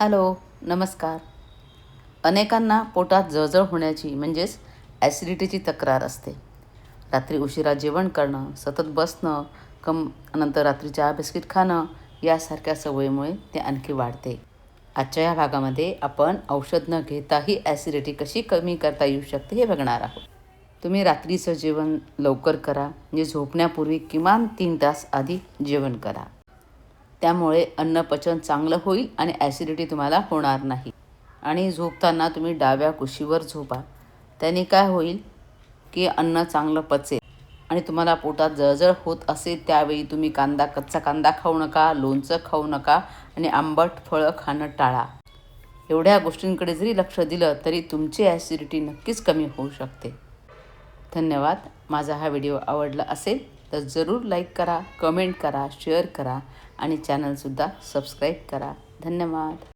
Hello नमस्कार. अनेकांना पोटात जळजळ होण्याची म्हणजेच ॲसिडिटीची तक्रार असते. रात्री उशिरा जेवण करणं सतत बसणं कम नंतर रात्री चहा बिस्किट खाणं यासारख्या सवयीमुळे ते आणखी वाढते. आजच्या या भागामध्ये आपण औषध न घेताही ॲसिडिटी कशी कमी करता येऊ शकते हे बघणार आहोत. तुम्ही रात्रीचं जेवण लवकर करा म्हणजे झोपण्यापूर्वी किमान तीन तास आधी जेवण करा. त्यामुळे अन्नपचन चांगलं होईल आणि ॲसिडिटी तुम्हाला होणार नाही. आणि झोपताना तुम्ही डाव्या कुशीवर झोपा. त्याने काय होईल की अन्न चांगलं पचेल. आणि तुम्हाला पोटात जळजळ होत असेल त्यावेळी तुम्ही कांदा कच्चा कांदा खाऊ नका लोणचं खाऊ नका आणि आंबट फळं खाणं टाळा. एवढ्या गोष्टींकडे जरी लक्ष दिलं तरी तुमची ॲसिडिटी नक्कीच कमी होऊ शकते. धन्यवाद. माझा हा व्हिडिओ आवडला असेल तर जरूर लाईक करा कमेंट करा शेअर करा आणि चॅनलसुद्धा सबस्क्राईब करा. धन्यवाद.